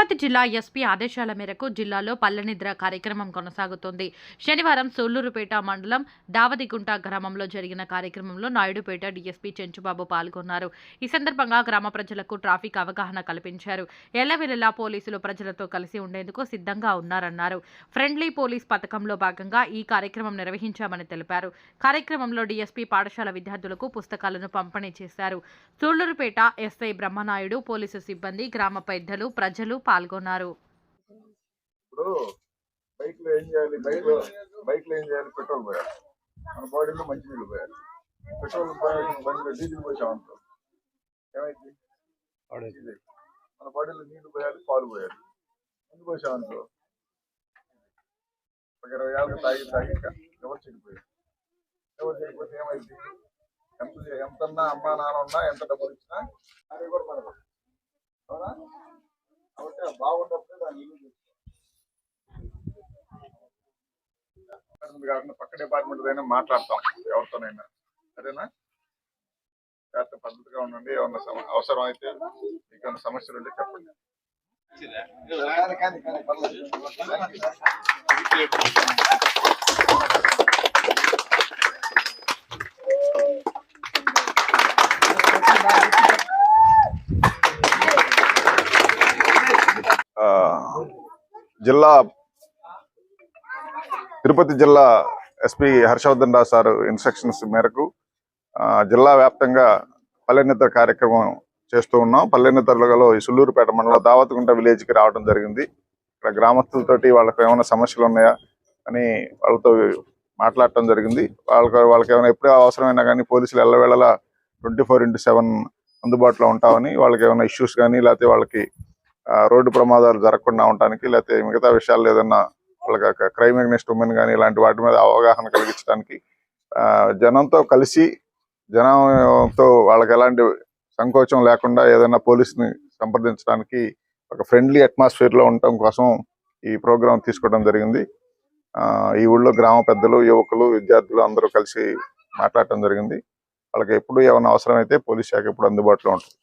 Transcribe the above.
తిరుపతి జిల్లా ఎస్పీ ఆదేశాల మేరకు జిల్లాలో పల్లెనిద్ర కార్యక్రమం కొనసాగుతోంది. శనివారం సూళ్ళూరుపేట మండలం దావదిగుంట గ్రామంలో జరిగిన కార్యక్రమంలో నాయుడుపేట డీఎస్పీ చెంచుబాబు పాల్గొన్నారు. ఈ సందర్భంగా గ్రామ ప్రజలకు ట్రాఫిక్ అవగాహన కల్పించారు. ఎల్లవెల్లలా పోలీసులు ప్రజలతో కలిసి ఉండేందుకు సిద్ధంగా ఉన్నారన్నారు. ఫ్రెండ్లీ పోలీస్ పథకంలో భాగంగా ఈ కార్యక్రమం నిర్వహించామని తెలిపారు. కార్యక్రమంలో డీఎస్పీ పాఠశాల విద్యార్థులకు పుస్తకాలను పంపిణీ చేశారు. సూళ్ళూరుపేట ఎస్ఐ బ్రహ్మనాయుడు పోలీసు సిబ్బంది గ్రామ పెద్దలు ప్రజలు పాల్గొన్నారు. ఇప్పుడు బైక్లో ఏం చేయాలి? బైక్లో బైక్లో ఏం చేయాలి? పెట్రోల్ పోయాలి. మన బాడీలో మంచి నీళ్ళు పోయాలి. పెట్రోల్ పోయాల్సిన బండిలో డీజిల్ పోసామనుకో ఏమైంది. మన బాడీలో నీళ్ళు పోయాలి పాలు పోయాలి. ముందు పోసామనుకో ఒక ఇరవై ఏళ్ళకి తాగి తాగి ఎవరు చెడిపోయారు ఎవరు చెడిపోతే ఏమైంది? ఎంత ఎంతన్నా అమ్మా నాన్న ఉన్నా ఎంత డబ్బులు ఇచ్చినా అది కూడా మనకు. అవునా? కాబట్టి బాగున్నప్పుడే దాన్ని యూజ్ డిపార్ట్మెంట్ కాకుండా పక్క డిపార్ట్మెంట్ అయినా మాట్లాడతాం ఎవరితోనైనా. సరేనా? జాగ్రత్త పద్ధతిగా ఉండండి ఏమన్నా అవసరం అయితే మీకు ఏమైనా సమస్యలు ఉంటే చెప్పండి. Thank you. జిల్లా తిరుపతి జిల్లా SP Harshavardhan Rao sir instructions మేరకు ఆ, జిల్లా వ్యాప్తంగా పల్లెనిద్ర కార్యక్రమం చేస్తూ ఉన్నాం. పల్లెనిద్రలో ఈ సుల్లూరుపేట మండలం దావతగుంట విలేజ్కి రావడం జరిగింది. ఇక్కడ గ్రామస్తులతోటి వాళ్ళకి ఏమైనా సమస్యలు ఉన్నాయా అని వాళ్ళతో మాట్లాడటం జరిగింది. వాళ్ళకి వాళ్ళకి ఏమైనా ఎప్పుడు అవసరమైనా కానీ పోలీసులు ఎల్లవేళలా ట్వంటీ ఫోర్ ఇంటూ సెవెన్ అందుబాటులో ఉంటామని వాళ్ళకి ఏమైనా ఇష్యూస్ కానీ లేకపోతే వాళ్ళకి రోడ్డు ప్రమాదాలు జరగకుండా ఉండటానికి లేకపోతే మిగతా విషయాలు ఏదన్నా వాళ్ళకి క్రైమ్ అగ్నెస్ట్ ఉమెన్ కానీ ఇలాంటి వాటి మీద అవగాహన కలిగించడానికి ఆ, జనంతో కలిసి జనంతో వాళ్ళకి ఎలాంటి సంకోచం లేకుండా ఏదైనా పోలీసుని సంప్రదించడానికి ఒక ఫ్రెండ్లీ అట్మాస్ఫియర్లో ఉండటం కోసం ఈ ప్రోగ్రాం తీసుకోవడం జరిగింది. ఆ, ఈ ఊళ్ళో గ్రామ పెద్దలు యువకులు విద్యార్థులు అందరూ కలిసి మాట్లాడటం జరిగింది. వాళ్ళకి ఎప్పుడు ఏమైనా అవసరమైతే పోలీస్ శాఖ ఎప్పుడు అందుబాటులో ఉంటుంది.